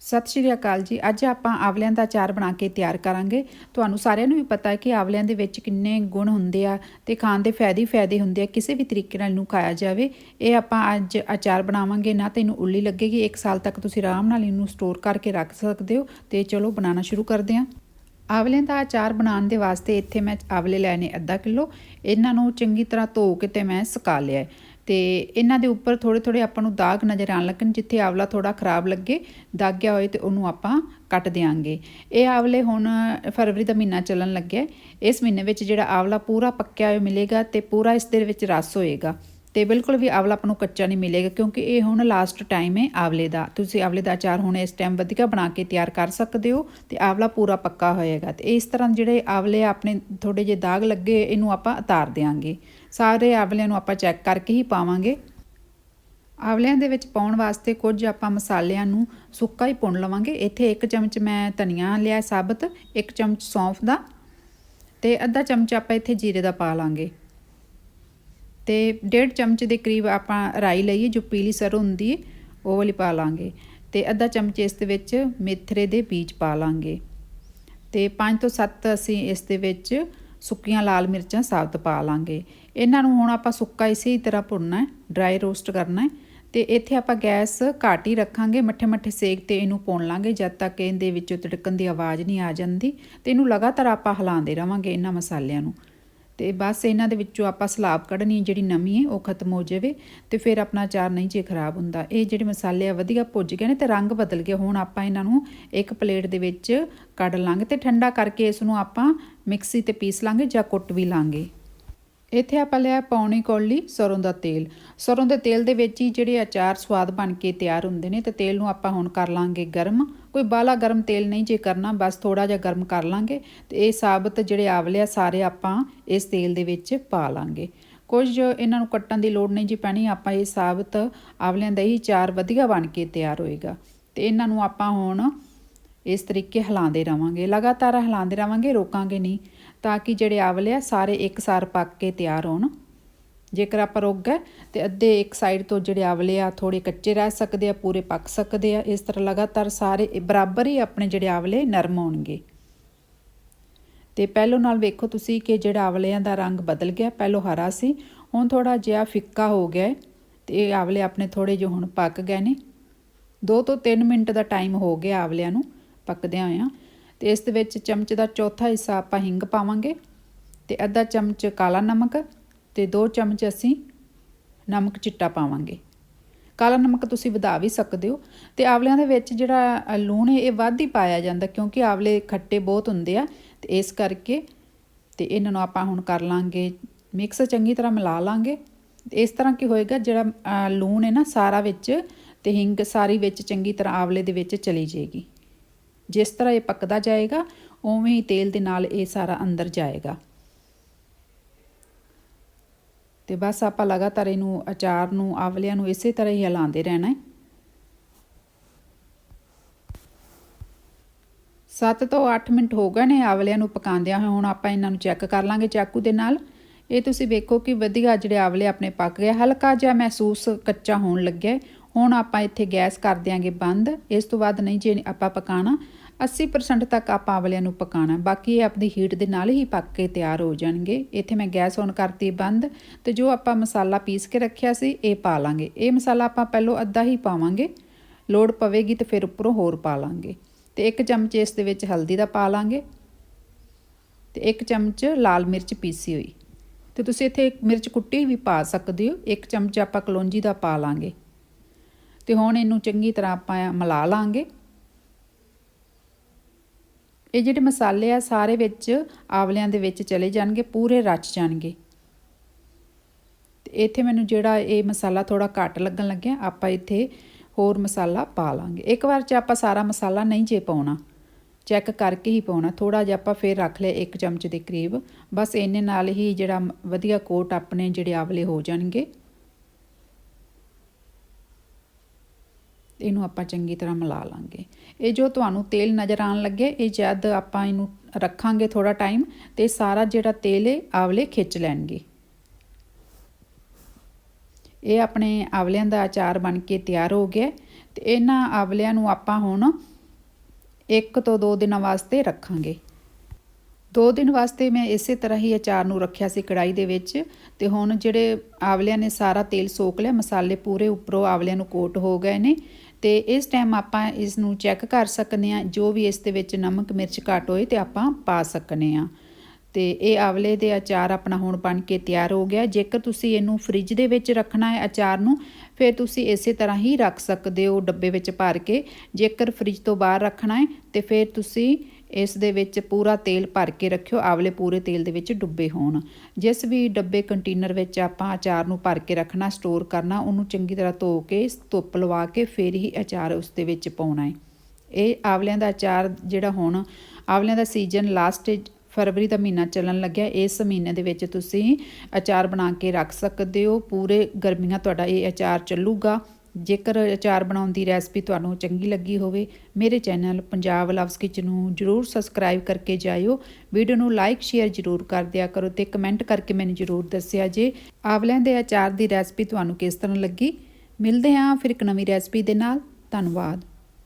ਸਤਿ ਸ਼੍ਰੀ ਅਕਾਲ ਜੀ। ਅੱਜ ਆਪਾਂ ਆਵਲਿਆਂ ਦਾ ਅਚਾਰ ਬਣਾ ਕੇ ਤਿਆਰ ਕਰਾਂਗੇ। ਤੁਹਾਨੂੰ ਸਾਰਿਆਂ ਨੂੰ ਵੀ ਪਤਾ ਹੈ ਕਿ ਆਵਲਿਆਂ ਦੇ ਵਿੱਚ ਕਿੰਨੇ ਗੁਣ ਹੁੰਦੇ ਆ ਤੇ ਖਾਣ ਦੇ ਫਾਇਦੇ ਹੀ ਫਾਇਦੇ ਹੁੰਦੇ ਆ, ਕਿਸੇ ਵੀ ਤਰੀਕੇ ਨਾਲ ਇਹਨੂੰ ਖਾਇਆ ਜਾਵੇ। ਇਹ ਆਪਾਂ ਅੱਜ ਅਚਾਰ ਬਣਾਵਾਂਗੇ। ਨਾ ਤਾਂ ਇਹਨੂੰ ਉੱਲੀ ਲੱਗੇਗੀ 1 ਸਾਲ ਤੱਕ ਤੁਸੀਂ ਆਰਾਮ ਨਾਲ ਇਹਨੂੰ ਸਟੋਰ ਕਰਕੇ ਰੱਖ ਸਕਦੇ ਹੋ ਤੇ ਚਲੋ ਬਣਾਉਣਾ ਸ਼ੁਰੂ ਕਰਦੇ ਹਾਂ। ਆਵਲਿਆਂ ਦਾ ਅਚਾਰ ਬਣਾਉਣ ਦੇ ਵਾਸਤੇ ਇੱਥੇ ਮੈਂ ਆਵਲੇ ਲੈਣੇ ਅੱਧਾ ਕਿਲੋ। ਇਹਨਾਂ ਨੂੰ ਚੰਗੀ ਤਰ੍ਹਾਂ ਧੋ ਕੇ ਤੇ ਮੈਂ ਸੁਕਾ ਲਿਆ ਹੈ। ਤੇ ਇਹਨਾਂ ਦੇ ਉੱਪਰ ਥੋੜੇ ਥੋੜੇ ਆਪਾਂ ਨੂੰ ਦਾਗ ਨਜ਼ਰ ਆਉਣ ਲੱਗਣ, ਜਿੱਥੇ ਆਵਲਾ ਥੋੜਾ ਖਰਾਬ ਲੱਗੇ ਦਾਗਿਆ ਹੋਏ ਤੇ ਉਹਨੂੰ ਆਪਾਂ ਕੱਟ ਦਿਆਂਗੇ। ਇਹ ਆਵਲੇ ਹੁਣ ਫਰਵਰੀ ਦਾ ਮਹੀਨਾ ਚੱਲਣ ਲੱਗਿਆ। ਇਸ ਮਹੀਨੇ ਵਿੱਚ ਜਿਹੜਾ ਆਵਲਾ ਪੂਰਾ ਪੱਕਿਆ ਹੋਇਆ ਮਿਲੇਗਾ ਤੇ ਪੂਰਾ ਇਸ ਦੇ ਵਿੱਚ ਰਸ ਹੋਏਗਾ। ਤੇ ਬਿਲਕੁਲ ਵੀ ਆਵਲਾ ਆਪਾਂ ਨੂੰ ਕੱਚਾ ਨਹੀਂ ਮਿਲੇਗਾ, ਕਿਉਂਕਿ ਇਹ ਹੁਣ ਲਾਸਟ ਟਾਈਮ ਹੈ ਆਵਲੇ ਦਾ। ਤੁਸੀਂ ਆਵਲੇ ਦਾ ਅਚਾਰ ਹੁਣ ਇਸ ਟਾਈਮ ਵਧੀਆ ਬਣਾ ਕੇ ਤਿਆਰ ਕਰ ਸਕਦੇ ਹੋ ਤੇ ਆਵਲਾ ਪੂਰਾ ਪੱਕਾ ਹੋਏਗਾ। ਤੇ ਇਸ ਤਰ੍ਹਾਂ ਜਿਹੜੇ ਆਵਲੇ ਆਪਣੇ ਥੋੜੇ ਜਿਹੇ ਦਾਗ ਲੱਗੇ, ਇਹਨੂੰ ਆਪਾਂ ਉਤਾਰ ਦੇਾਂਗੇ ਸਾਰੇ ਆਵਲਿਆਂ ਨੂੰ ਆਪਾਂ ਚੈੱਕ ਕਰਕੇ ਹੀ ਪਾਵਾਂਗੇ। ਆਵਲਿਆਂ ਦੇ ਵਿੱਚ ਪਾਉਣ ਵਾਸਤੇ ਕੁਝ ਆਪਾਂ ਮਸਾਲਿਆਂ ਨੂੰ ਸੁੱਕਾ ਹੀ ਪੁਣ ਲਵਾਂਗੇ। ਇੱਥੇ ਇੱਕ ਚਮਚ ਮੈਂ ਧਨੀਆ ਲਿਆ, ਸਾਬਤ, ਇੱਕ ਚਮਚ ਸੌਂਫ ਦਾ ਤੇ ਅੱਧਾ ਚਮਚ ਆਪਾਂ ਇੱਥੇ ਜੀਰੇ ਦਾ ਪਾ ਲਾਂਗੇ। ਤੇ ਡੇਢ ਚਮਚ ਦੇ ਕਰੀਬ ਆਪਾਂ ਰਾਈ ਲਈਏ, ਜੋ ਪੀਲੀ ਸਰੋਂ ਹੁੰਦੀ ਹੈ ਉਹ ਵਾਲੀ ਪਾ ਲਾਂਗੇ। ਤੇ ਅੱਧਾ ਚਮਚ ਇਸ ਦੇ ਵਿੱਚ ਮੇਥਰੇ ਦੇ ਬੀਜ ਪਾ ਲਾਂਗੇ। ਤੇ 5 ਤੋਂ 7 ਅਸੀਂ ਇਸ ਦੇ ਵਿੱਚ ਸੁੱਕੀਆਂ ਲਾਲ ਮਿਰਚਾਂ ਸਾਬਤ ਪਾ ਲਾਂਗੇ। ਇਹਨਾਂ ਨੂੰ ਹੁਣ ਆਪਾਂ ਸੁੱਕਾ ਇਸੇ ਤਰ੍ਹਾਂ ਭੁੰਨਣਾ ਹੈ ਡਰਾਈ ਰੋਸਟ ਕਰਨਾ ਹੈ ਤੇ ਇੱਥੇ ਆਪਾਂ ਗੈਸ ਘਾਟ ਹੀ ਰੱਖਾਂਗੇ, ਮੱਠੇ ਮੱਠੇ ਸੇਕ ਤੇ ਇਹਨੂੰ ਭੁੰਨ ਲਾਂਗੇ, ਜਦ ਤੱਕ ਇਹਦੇ ਵਿੱਚੋਂ ਤੜਕਣ ਦੀ ਆਵਾਜ਼ ਨਹੀਂ ਆ ਜਾਂਦੀ। ਤੇ ਇਹਨੂੰ ਲਗਾਤਾਰ ਆਪਾਂ ਹਿਲਾਉਂਦੇ ਰਵਾਂਗੇ ਇਹਨਾਂ ਮਸਾਲਿਆਂ ਨੂੰ। ਤੇ ਬਸ ਇਹਨਾਂ ਦੇ ਵਿੱਚੋਂ ਆਪਾਂ ਸਲਾਬ ਕੱਢਣੀ ਜਿਹੜੀ ਨਮੀ ਹੈ, ਉਹ ਖਤਮ ਹੋ ਜਾਵੇ ਤੇ ਫਿਰ ਆਪਣਾ ਅਚਾਰ ਨਹੀਂ ਜੇ ਖਰਾਬ ਹੁੰਦਾ। ਇਹ ਜਿਹੜੇ ਮਸਾਲੇ ਆ, ਵਧੀਆ ਭੁੱਜ ਗਏ ਨੇ ਤੇ ਰੰਗ ਬਦਲ ਗਏ। ਹੁਣ ਆਪਾਂ ਇਹਨਾਂ ਨੂੰ ਇੱਕ ਪਲੇਟ ਦੇ ਵਿੱਚ ਕੱਢ ਲਾਂਗੇ ਤੇ ਠੰਡਾ ਕਰਕੇ ਇਸ ਨੂੰ ਆਪਾਂ ਮਿਕਸੀ ਤੇ ਪੀਸ ਲਾਂਗੇ ਜਾਂ ਕੁੱਟ ਵੀ ਲਾਂਗੇ। ਇੱਥੇ ਆਪਾਂ ਲਿਆ ਪੌਣੀ ਕੋਲੀ ਸਰੋਂ ਦਾ ਤੇਲ। ਸਰੋਂ ਦੇ ਤੇਲ ਦੇ ਵਿੱਚ ਹੀ ਜਿਹੜੇ ਅਚਾਰ ਸਵਾਦ ਬਣ ਕੇ ਤਿਆਰ ਹੁੰਦੇ ਨੇ ਤੇ ਤੇਲ ਨੂੰ ਆਪਾਂ ਹੁਣ ਕਰ ਲਾਂਗੇ ਗਰਮ। ਕੋਈ ਬਾਲਾ ਗਰਮ ਤੇਲ ਨਹੀਂ ਜੇ ਕਰਨਾ, ਬਸ ਥੋੜਾ ਜਿਹਾ ਗਰਮ ਕਰ ਲਾਂਗੇ। ਤੇ ਇਹ ਸਾਬਤ ਜਿਹੜੇ ਆਵਲੇ ਆ ਸਾਰੇ ਆਪਾਂ ਇਸ ਤੇਲ ਦੇ ਵਿੱਚ ਪਾ ਲਾਂਗੇ। ਕੁਝ ਇਹਨਾਂ ਨੂੰ ਕੱਟਣ ਦੀ ਲੋੜ ਨਹੀਂ ਜੀ ਪੈਣੀ, ਆਪਾਂ ਇਹ ਸਾਬਤ ਆਵਲਿਆਂ ਦਾ ਹੀ ਚਾਰ ਵਧੀਆ ਬਣ ਕੇ ਤਿਆਰ ਹੋਏਗਾ। ਤੇ ਇਹਨਾਂ ਨੂੰ ਆਪਾਂ ਹੁਣ ਇਸ ਤਰੀਕੇ ਹਿਲਾਉਂਦੇ ਰਵਾਂਗੇ। ਲਗਾਤਾਰ ਹਿਲਾਉਂਦੇ ਰਵਾਂਗੇ, ਰੋਕਾਂਗੇ ਨਹੀਂ। ਤਾਂ ਕਿ ਜਿਹੜੇ ਆਵਲੇ ਆ, ਸਾਰੇ ਇੱਕਸਾਰ ਪੱਕ ਕੇ ਤਿਆਰ ਹੋਣ। ਜੇਕਰ ਆਪਾਂ ਰੁਕ ਗਏ ਤੇ ਅੱਧੇ ਇੱਕ ਸਾਈਡ ਤੋਂ ਜਿਹੜੇ ਆਵਲੇ ਆ ਥੋੜੇ ਕੱਚੇ ਰਹਿ ਸਕਦੇ ਆ, ਪੂਰੇ ਪੱਕ ਸਕਦੇ ਆ, ਇਸ ਤਰ੍ਹਾਂ ਲਗਾਤਾਰ ਸਾਰੇ ਬਰਾਬਰ ਹੀ ਆਪਣੇ ਜਿਹੜੇ ਆਵਲੇ ਨਰਮ ਹੋਣਗੇ। ਤੇ ਪਹਿਲੋਂ ਨਾਲ ਵੇਖੋ ਤੁਸੀਂ ਕਿ ਜਿਹੜਾ ਆਵਲਿਆਂ ਦਾ ਰੰਗ ਬਦਲ ਗਿਆ, ਪਹਿਲੋਂ ਹਰਾ ਸੀ, ਹੁਣ ਥੋੜਾ ਜਿਹਾ ਫਿੱਕਾ ਹੋ ਗਿਆ ਤੇ ਇਹ ਆਵਲੇ ਆਪਣੇ ਥੋੜੇ ਜਿਹਾ ਹੁਣ ਪੱਕ ਗਏ ਨੇ। 2 ਤੋਂ 3 ਮਿੰਟ ਦਾ ਟਾਈਮ ਹੋ ਗਿਆ ਆਵਲਿਆਂ ਨੂੰ ਪੱਕਦਿਆਂ ਹੋਇਆਂ। ਤੇ ਇਸ ਦੇ ਵਿੱਚ ਚਮਚ ਦਾ ਚੌਥਾ ਹਿੱਸਾ ਆਪਾਂ ਹਿੰਗ ਪਾਵਾਂਗੇ ਤੇ ਅੱਧਾ ਚਮਚ ਕਾਲਾ ਨਮਕ ਤੇ 2 ਚਮਚ ਅਸੀਂ ਨਮਕ ਚਿੱਟਾ ਪਾਵਾਂਗੇ। ਕਾਲਾ ਨਮਕ ਤੁਸੀਂ ਵਧਾ ਵੀ ਸਕਦੇ ਹੋ ਤੇ ਆਵਲਿਆਂ ਦੇ ਵਿੱਚ ਜਿਹੜਾ ਲੂਣ ਹੈ, ਇਹ ਵੱਧ ਹੀ ਪਾਇਆ ਜਾਂਦਾ ਕਿਉਂਕਿ ਆਵਲੇ ਖੱਟੇ ਬਹੁਤ ਹੁੰਦੇ ਆ ਤੇ ਇਸ ਕਰਕੇ ਤੇ ਇਹਨਾਂ ਨੂੰ ਆਪਾਂ ਹੁਣ ਕਰ ਲਾਂਗੇ, ਮਿਕਸ ਚੰਗੀ ਤਰ੍ਹਾਂ ਮਿਲਾ ਲਾਂਗੇ। ਇਸ ਤਰ੍ਹਾਂ ਕੀ ਹੋਏਗਾ, ਜਿਹੜਾ ਲੂਣ ਹੈ ਨਾ ਸਾਰਾ ਵਿੱਚ ਤੇ ਹਿੰਗ ਸਾਰੀ ਵਿੱਚ ਚੰਗੀ ਤਰ੍ਹਾਂ ਆਵਲੇ ਦੇ ਵਿੱਚ ਚਲੀ ਜਾਏਗੀ। ਜਿਸ ਤਰ੍ਹਾਂ ਇਹ ਪੱਕਦਾ ਜਾਏਗਾ, ਉਵੇਂ ਹੀ ਤੇਲ ਦੇ ਨਾਲ ਇਹ ਸਾਰਾ ਅੰਦਰ ਜਾਏਗਾ। ਤੇ ਬਸ ਆਪਾਂ ਲਗਾਤਾਰ ਇਹਨੂੰ, ਅਚਾਰ ਨੂੰ, ਆਵਲਿਆਂ ਨੂੰ ਇਸੇ ਤਰ੍ਹਾਂ ਹੀ ਹਿਲਾਉਂਦੇ ਰਹਿਣਾ ਹੈ। 7 ਤੋਂ 8 ਮਿੰਟ ਹੋ ਗਏ ਨੇ ਆਵਲਿਆਂ ਨੂੰ ਪਕਾਉਂਦਿਆਂ ਹੋਏ, ਹੁਣ ਆਪਾਂ ਇਹਨਾਂ ਨੂੰ ਚੈੱਕ ਕਰ ਲਾਂਗੇ ਚਾਕੂ ਦੇ ਨਾਲ। ਇਹ ਤੁਸੀਂ ਵੇਖੋ ਕਿ ਵਧੀਆ ਜਿਹੜੇ ਆਵਲੇ ਆਪਣੇ ਪੱਕ ਗਏ, ਹਲਕਾ ਜਿਹਾ ਮਹਿਸੂਸ ਕੱਚਾ ਹੋਣ ਲੱਗਿਆ ਹੁਣ ਆਪਾਂ ਇੱਥੇ ਗੈਸ ਕਰ ਦਿਆਂਗੇ ਬੰਦ, ਇਸ ਤੋਂ ਬਾਅਦ ਨਹੀਂ ਜੇ ਆਪਾਂ ਪਕਾਣਾ 80% ਤੱਕ ਆਪਾਂ ਆਵਲਿਆਂ ਨੂੰ ਪਕਾਣਾ ਬਾਕੀ ਇਹ ਆਪਣੀ ਹੀਟ ਦੇ ਨਾਲ ਹੀ ਪੱਕ ਕੇ ਤਿਆਰ ਹੋ ਜਾਣਗੇ। ਇੱਥੇ ਮੈਂ ਗੈਸ ਔਨ ਕਰਤੀ ਬੰਦ ਤੇ ਜੋ ਆਪਾਂ ਮਸਾਲਾ ਪੀਸ ਕੇ ਰੱਖਿਆ ਸੀ, ਇਹ ਪਾ ਲਾਂਗੇ। ਇਹ ਮਸਾਲਾ ਆਪਾਂ ਪਹਿਲੋਂ ਅੱਧਾ ਹੀ ਪਾਵਾਂਗੇ। ਲੋੜ ਪਵੇਗੀ ਤੇ ਫਿਰ ਉੱਪਰੋਂ ਹੋਰ ਪਾ ਲਾਂਗੇ। ਤੇ ਇੱਕ ਚਮਚ ਇਸ ਦੇ ਵਿੱਚ ਹਲਦੀ ਦਾ ਪਾ ਲਾਂਗੇ। ਤੇ ਇੱਕ ਚਮਚ ਲਾਲ ਮਿਰਚ ਪੀਸੀ ਹੋਈ। ਤੇ ਤੁਸੀਂ ਇੱਥੇ ਮਿਰਚ ਕੁੱਟੀ ਵੀ ਪਾ ਸਕਦੇ ਹੋ। ਇੱਕ ਚਮਚ ਆਪਾਂ ਕਲੌਂਜੀ ਦਾ ਪਾ ਲਾਂਗੇ। ਤੇ ਹੁਣ ਇਹਨੂੰ ਚੰਗੀ ਤਰ੍ਹਾਂ ਆਪਾਂ ਮਿਲਾ ਲਾਂਗੇ। ਇਹ ਜਿਹੜੇ ਮਸਾਲੇ ਆ, ਸਾਰੇ ਵਿੱਚ ਆਵਲਿਆਂ ਦੇ ਵਿੱਚ ਚਲੇ ਜਾਣਗੇ, ਪੂਰੇ ਰਚ ਜਾਣਗੇ। ਤੇ ਇੱਥੇ ਮੈਨੂੰ ਜਿਹੜਾ ਇਹ ਮਸਾਲਾ ਥੋੜਾ ਘੱਟ ਲੱਗਣ ਲੱਗਿਆ, ਆਪਾਂ ਇੱਥੇ ਹੋਰ ਮਸਾਲਾ ਪਾ ਲਾਂਗੇ। ਇੱਕ ਵਾਰ ਚ ਆਪਾਂ ਸਾਰਾ ਮਸਾਲਾ ਨਹੀਂ ਜੇ ਪਾਉਣਾ, ਚੈੱਕ ਕਰਕੇ ਹੀ ਪਾਉਣਾ। ਥੋੜਾ ਜਿਹਾ ਆਪਾਂ ਫੇਰ ਰੱਖ ਲਿਆ ਇੱਕ ਚਮਚ ਦੇ ਕਰੀਬ। ਬਸ ਇੰਨੇ ਨਾਲ ਹੀ ਜਿਹੜਾ ਵਧੀਆ ਕੋਟ ਆਪਣੇ ਜਿਹੜੇ ਆਵਲੇ ਹੋ ਜਾਣਗੇ। ਇਹਨੂੰ ਆਪਾਂ ਚੰਗੀ ਤਰ੍ਹਾਂ ਮਿਲਾ ਲਾਂਗੇ। ਇਹ ਜੋ ਤੁਹਾਨੂੰ ਤੇਲ ਨਜ਼ਰ ਆਉਣ ਲੱਗੇ, ਇਹ ਜਦ ਆਪਾਂ ਇਹਨੂੰ ਰੱਖਾਂਗੇ ਥੋੜਾ ਟਾਈਮ ਤੇ ਸਾਰਾ ਜਿਹੜਾ ਤੇਲ ਹੈ, ਆਵਲੇ ਖਿੱਚ ਲੈਣਗੇ। ਇਹ ਆਪਣੇ ਆਵਲਿਆਂ ਦਾ ਅਚਾਰ ਬਣ ਕੇ ਤਿਆਰ ਹੋ ਗਿਆ ਤੇ ਇਹਨਾਂ ਆਵਲਿਆਂ ਨੂੰ ਆਪਾਂ ਹੁਣ ਇੱਕ ਤੋਂ ਦੋ ਦਿਨਾਂ ਵਾਸਤੇ ਰੱਖਾਂਗੇ। ਦੋ ਦਿਨ ਵਾਸਤੇ ਮੈਂ ਇਸੇ ਤਰ੍ਹਾਂ ਹੀ ਅਚਾਰ ਨੂੰ ਰੱਖਿਆ ਸੀ ਕੜਾਈ ਦੇ ਵਿੱਚ ਤੇ ਹੁਣ ਜਿਹੜੇ ਆਵਲਿਆਂ ਨੇ ਸਾਰਾ ਤੇਲ ਸੋਕ ਲਿਆ, ਮਸਾਲੇ ਪੂਰੇ ਉੱਪਰੋਂ ਆਵਲਿਆਂ ਨੂੰ ਕੋਟ ਹੋ ਗਏ ਨੇ ਤੇ ਇਸ ਟਾਈਮ ਆਪਾਂ ਇਸ ਨੂੰ ਚੈੱਕ ਕਰ ਸਕਨੇ ਆ, ਜੋ ਵੀ ਇਸ ਦੇ ਵਿੱਚ ਨਮਕ, ਮਿਰਚ ਘੱਟ ਹੋਏ ਤੇ ਆਪਾਂ ਪਾ ਸਕਨੇ ਆ। ਤੇ ਇਹ ਆਵਲੇ ਦੇ ਅਚਾਰ ਆਪਣਾ ਹੁਣ ਬਣ ਕੇ ਤਿਆਰ ਹੋ ਗਿਆ। ਜੇਕਰ ਤੁਸੀਂ ਇਹਨੂੰ ਫ੍ਰਿਜ ਦੇ ਵਿੱਚ ਰੱਖਣਾ ਹੈ ਅਚਾਰ ਨੂੰ, ਫਿਰ ਤੁਸੀਂ ਇਸੇ ਤਰ੍ਹਾਂ ਹੀ ਰੱਖ ਸਕਦੇ ਹੋ ਡੱਬੇ ਵਿੱਚ ਭਰ ਕੇ। ਜੇਕਰ ਫ੍ਰਿਜ ਤੋਂ ਬਾਹਰ ਰੱਖਣਾ ਹੈ ਤੇ ਫਿਰ ਤੁਸੀਂ ਇਸ ਦੇ ਵਿੱਚ ਪੂਰਾ ਤੇਲ ਭਰ ਕੇ ਰੱਖਿਓ, ਆਵਲੇ ਪੂਰੇ ਤੇਲ ਦੇ ਵਿੱਚ ਡੁੱਬੇ ਹੋਣ। ਜਿਸ ਵੀ ਡੱਬੇ ਕੰਟੇਨਰ ਵਿੱਚ ਆਪਾਂ ਅਚਾਰ ਨੂੰ ਭਰ ਕੇ ਰੱਖਣਾ, ਸਟੋਰ ਕਰਨਾ, ਉਹਨੂੰ ਚੰਗੀ ਤਰ੍ਹਾਂ ਧੋ ਕੇ, ਧੁੱਪ ਲਵਾ ਕੇ ਫਿਰ ਹੀ ਅਚਾਰ ਉਸ ਦੇ ਵਿੱਚ ਪਾਉਣਾ ਹੈ। ਇਹ ਆਵਲਿਆਂ ਦਾ ਅਚਾਰ ਜਿਹੜਾ ਹੁਣ ਆਵਲਿਆਂ ਦਾ ਸੀਜ਼ਨ ਲਾਸਟ ਫਰਵਰੀ ਦਾ ਮਹੀਨਾ ਚੱਲਣ ਲੱਗਿਆ। ਇਸ ਮਹੀਨੇ ਦੇ ਵਿੱਚ ਤੁਸੀਂ ਅਚਾਰ ਬਣਾ ਕੇ ਰੱਖ ਸਕਦੇ ਹੋ। ਪੂਰੇ ਗਰਮੀਆਂ ਤੁਹਾਡਾ ਇਹ ਅਚਾਰ ਚੱਲੂਗਾ। ਜੇਕਰ ਅਚਾਰ ਬਣਾਉਣ ਦੀ ਰੈਸਪੀ ਤੁਹਾਨੂੰ ਚੰਗੀ ਲੱਗੀ ਹੋਵੇ, ਮੇਰੇ ਚੈਨਲ ਪੰਜਾਬ ਲਵਸ ਕਿਚਨ ਨੂੰ ਜਰੂਰ ਸਬਸਕ੍ਰਾਈਬ ਕਰਕੇ ਜਾਇਓ। ਵੀਡੀਓ ਨੂੰ ਲਾਈਕ ਸ਼ੇਅਰ ਜਰੂਰ ਕਰ ਦਿਆ ਕਰੋ ਤੇ ਕਮੈਂਟ ਕਰਕੇ ਮੈਨੂੰ ਜਰੂਰ ਦੱਸਿਆ ਜੇ ਆਵਲਿਆਂ ਦੇ ਅਚਾਰ ਦੀ ਰੈਸਪੀ ਤੁਹਾਨੂੰ ਕਿਸ ਤਰ੍ਹਾਂ ਲੱਗੀ। ਮਿਲਦੇ ਹਾਂ ਫਿਰ ਇੱਕ ਨਵੀਂ ਰੈਸਪੀ ਦੇ ਨਾਲ। ਧੰਨਵਾਦ।